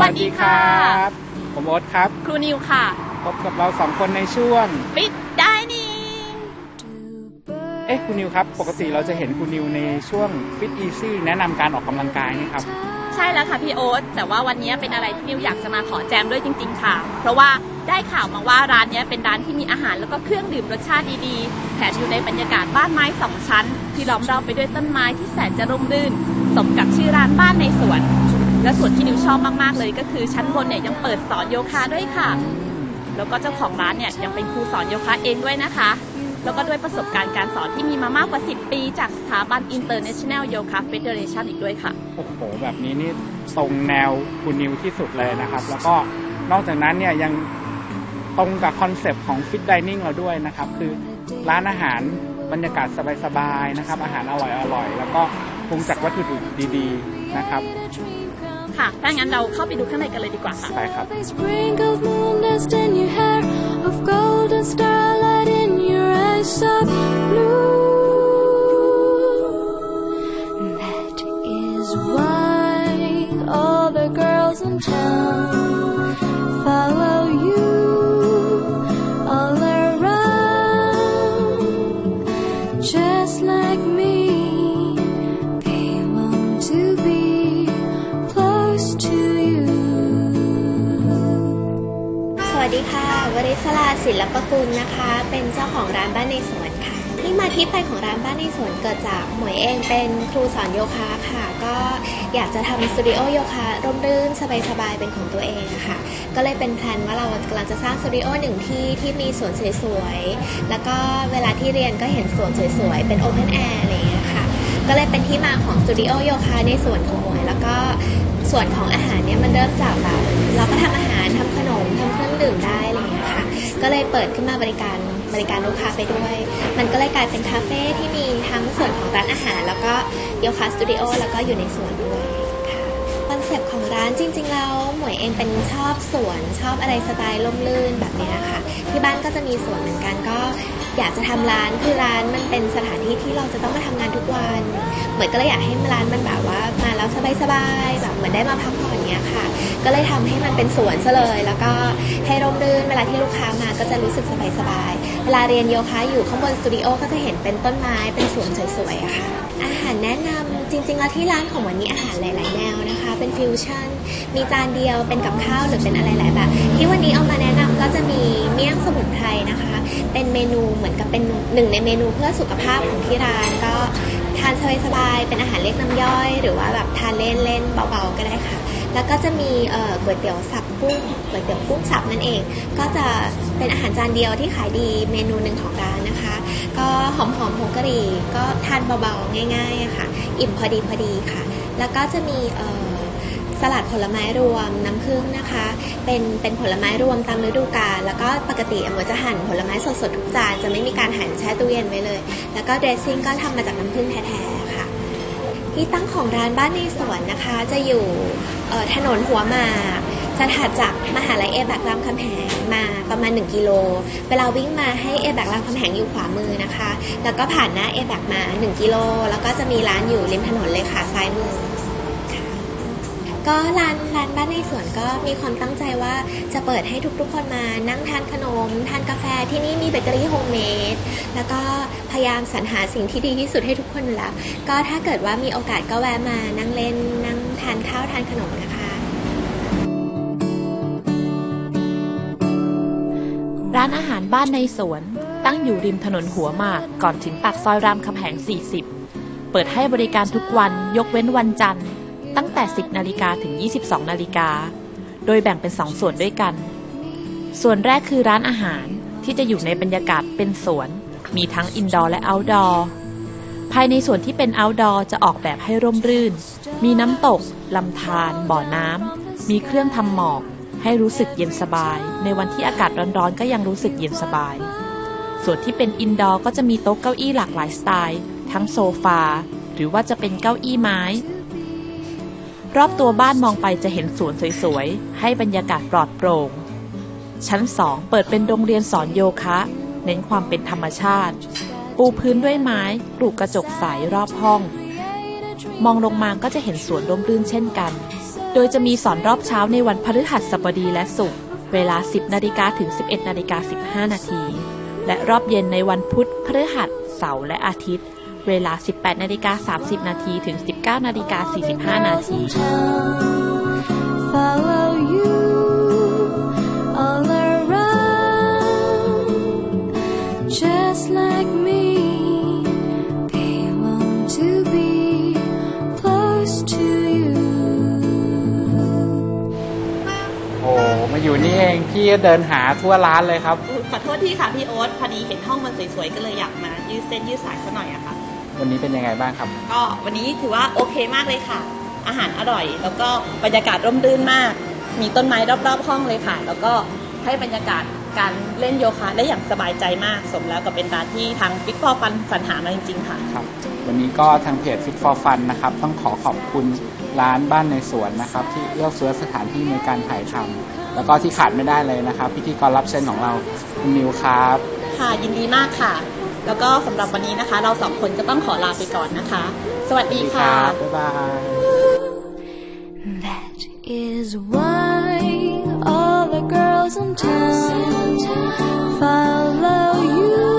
วัสดีค่ะบผมโอ๊ตครับ ครูนิวค่ะ พบกับเราสองคนในช่วง ปิดได้นี่ เอ๊ะคุณนิวครับ ปกติเราจะเห็นคุณนิวในช่วง Fit Easy แนะนำการออกกำลังกายนี่ครับ ใช่แล้วค่ะพี่โอ๊ต แต่ว่าวันนี้เป็นอะไรที่นิวอยากจะมาขอแจมด้วยจริง ๆ ค่ะ เพราะว่าได้ข่าวมาว่าร้านเนี้ยเป็นร้านที่มีอาหารแล้วก็เครื่องดื่มรสชาติดีๆ แถมอยู่ในบรรยากาศบ้านไม้สองชั้น ที่ล้อมรอบไปด้วยต้นไม้ที่แสนจะร่มรื่น สมกับชื่อร้านบ้านในสวน และส่วนที่นิวชอบมากๆเลย ก็คือชั้นบนเนี่ยยังเปิดสอนโยคะด้วยค่ะ แล้วก็เจ้าของร้านเนี่ยยังเป็นครูสอนโยคะเองด้วยนะคะ แล้วก็ด้วยประสบการณ์การสอนที่มีมามากกว่า 10 ปี จากสถาบัน International Yoga Federation อีกด้วยค่ะ โอ้โห แบบนี้นี่ตรงแนวคุณนิวที่สุดเลยนะครับ แล้วก็นอกจากนั้นเนี่ยยังตรงกับคอนเซปต์ของ Fit Dining เราด้วยนะครับ คือร้านอาหารบรรยากาศสบายๆนะครับ อาหารอร่อยๆ แล้วก็ปรุงจากวัตถุดิบดีๆ นะครับ ค่ะ ถ้างั้นเราเข้าไปดูข้างในกันเลยดีกว่าค่ะ ไปครับ Sprinkled moon dust in your hair, of golden starlight in your eyes of blue. วัสดีค่ะ วริศราศิลปกุลนะคะ เป็นเจ้าของร้านบ้านในสวนค่ะ ที่มาที่ไปของร้านบ้านในสวนเกิดจากหมวยเองเป็นครูสอนโยคะค่ะ ก็อยากจะทำสตูดิโอโยคะร่มรื่นสบายๆเป็นของตัวเองอะค่ะ ก็เลยเป็นแพลนว่าเรากำลังจะสร้างสตูดิโอหนึ่งที่ที่มีสวนสวยๆ แล้วก็เวลาที่เรียนก็เห็นสวนสวยๆ เป็นโอเพนแอร์อะไรอย่างเงี้ย ก็เลยเป็นที่มาของสตูดิโอโยคะในส่วนของหมวย แล้วก็ส่วนของอาหารเนี่ยมันเริ่มจากแบบเราก็ทำอาหารทำขนมทำเครื่องดื่มได้อะไรอย่างเงี้ยค่ะ ก็เลยเปิดขึ้นมาบริการบริการลูกค้าไปด้วย มันก็เลยกลายเป็นคาเฟ่ที่มีทั้งส่วนของร้านอาหาร แล้วก็โยคะสตูดิโอแล้วก็อยู่ในสวนด้วยค่ะคอนเซปต์ของร้านจริงๆแล้วหมวยเองเป็นชอบสวนชอบอะไรสไตล์ร่มรื่นแบบนี้ค่ะ ที่บ้านก็จะมีสวนเหมือนกันก็ อยากจะทำร้านคือร้านมันเป็นสถานที่ที่เราจะต้องมาทำงานทุกวันเหมือนก็เลยอยากให้ร้านมันแบบว่ามาแล้วสบายๆแบบเหมือนได้มาพักผ่อนเนี้ยค่ะ ก็เลยทำให้มันเป็นสวนซะเลย แล้วก็ให้ร่มรื่นเวลาที่ลูกค้ามาก็จะรู้สึกสบายๆเวลาเรียนโยคะอยู่ข้างบนสตูดิโอก็จะเห็นเป็นต้นไม้เป็นสวนสวยๆอะค่ะ อาหารแนะนำจริงๆแล้วที่ร้านของวันนี้อาหารหลาย ๆ แนวนะคะ เป็นฟิวชั่น มีจานเดียวเป็นกับข้าวหรือเป็นอะไรหลายแบบที่วันนี้เอามาแนะนำก็จะมีเมี่ยงสมุนไพรนะคะ เป็นเมนูเหมือนกับเป็นหนึ่งในเมนูเพื่อสุขภาพของที่ร้าน ก็ทานสบายๆเป็นอาหารเล็กน้ำย่อย หรือว่าแบบทานเล่นๆเบาๆก็ได้ค่ะ แล้วก็จะมีเอ่อก๋วยเตี๋ยวสับกุ้งก๋วยเตี๋ยวกุ้งสับนั่นเอง ก็จะเป็นอาหารจานเดียวที่ขายดีเมนูหนึ่งของร้านนะคะ ก็หอมหอมๆผงกะหรี่ก็ทานเบาๆง่ายๆค่ะ อิ่มพอดีพอดีค่ะ แล้วก็จะมีเอ่อ สลัดผลไม้รวมน้ำผึ้งนะคะ เป็นเป็นผลไม้รวมตามฤดูกาลแล้วก็ปกติอมจะหั่นผลไม้สดๆทุกจานจะไม่มีการหั่นแช่ตู้เย็นไว้เลย แล้วก็เดรสซิ่งก็ทำมาจากน้ำผึ้งแท้ๆค่ะ ที่ตั้งของร้านบ้านในสวนนะคะ จะอยู่ถนนหัวหมากจะถัดจากมหาลัยเอแบกรามคำแหงมาประมาณ 1 กิโล เวลาวิ่งมาให้เอแบกรามคำแหงอยู่ขวามือนะคะ แล้วก็ผ่านหน้าเอแบกมา 1 กิโล แล้วก็จะมีร้านอยู่ริมถนนเลยค่ะซ้ายมือ ก็ร้านร้านบ้านในสวนก็มีความตั้งใจว่าจะเปิดให้ทุกๆคนมานั่งทานขนม ทานกาแฟที่นี่มีเบเกอรี่โฮมเมดแล้วก็พยายามสรรหาสิ่งที่ดีที่สุดให้ทุกคนแล้ว ก็ถ้าเกิดว่ามีโอกาสก็แวะมานั่งเล่นนั่งทานข้าวทานขนมนะคะ ร้านอาหารบ้านในสวน ตั้งอยู่ริมถนนหัวหมากก่อนถึงปากซอยรามคำแหง 40 เปิดให้บริการทุกวันยกเว้นวันจันทร์ ตั้งแต่ 10นาฬิกาถึง 22นาฬิกา โดยแบ่งเป็น 2 ส่วนด้วยกัน ส่วนแรกคือร้านอาหารที่จะอยู่ในบรรยากาศเป็นสวน มีทั้งอินดอร์และเอาท์ดอร์ ภายในส่วนที่เป็น outdoor จะออกแบบให้ร่มรื่น มีน้ำตก ลำธาร บ่อน้ำ มีเครื่องทำหมอก ให้รู้สึกเย็นสบาย ในวันที่อากาศร้อนๆ ก็ยังรู้สึกเย็นสบาย ส่วนที่เป็นอินดอร์ก็จะมีโต๊ะเก้าอี้หลากหลายสไตล์ ทั้งโซฟา หรือว่าจะเป็นเก้าอี้ไม้ รอบตัวบ้านมองไปจะเห็นสวนสวยๆ ให้บรรยากาศปลอดโปร่ง ชั้น2เปิดเป็นโรงเรียนสอนโยคะ เน้นความเป็นธรรมชาติ ปูพื้นด้วยไม้ปลูกกระจกใสรอบห้อง มองลงมาก็จะเห็นสวนร่มรื่นเช่นกัน โดยจะมีสอนรอบเช้าในวันพฤหัสบดีและศุกร์เวลา 10นาฬิกาถึง 11นาฬิกา15นาที และรอบเย็นในวันพุธพฤหัสเสาร์และอาทิตย์ เวลา 18นาฬิกา30นาทีถึง 19นาฬิกา45นาที Follow you all around, just like me. They want to be close to you. โอ้มาอยู่นี่เองพี่ก็เดินหาทั่วร้านเลยครับ ขอโทษทีค่ะพี่โอ๊ตพอดีเห็นห้องมันสวยๆ ก็เลยอยากมายืดเส้นยืดสายซะหน่อยอะค่ะ วันนี้เป็นยังไงบ้างครับ ก็วันนี้ถือว่าโอเคมากเลยค่ะ อาหารอร่อย แล้วก็บรรยากาศร่มรื่นมาก มีต้นไม้รอบๆห้องเลยค่ะ แล้วก็ให้บรรยากาศการเล่นโยคะได้อย่างสบายใจมาก สมแล้วกับเป็นร้านที่ทางฟิกฟอร์ฟันสรรหามาจริงๆค่ะ ครับ วันนี้ก็ทางเพจ Fit for Fun นะครับ ต้องขอขอบคุณร้านบ้านในสวนนะครับ ที่เอื้อเฟื้อสถานที่ในการถ่ายทำแล้วก็ที่ขาดไม่ได้เลยนะครับ พิธีกรรับเชิญของเราคุณนิวครับ ค่ะยินดีมากค่ะ แล้วก็สำหรับวันนี้นะคะ เราสองคนก็ต้องขอลาไปก่อนนะคะ สวัสดีค่ะ บ๊ายบาย That is why all the girls in town follow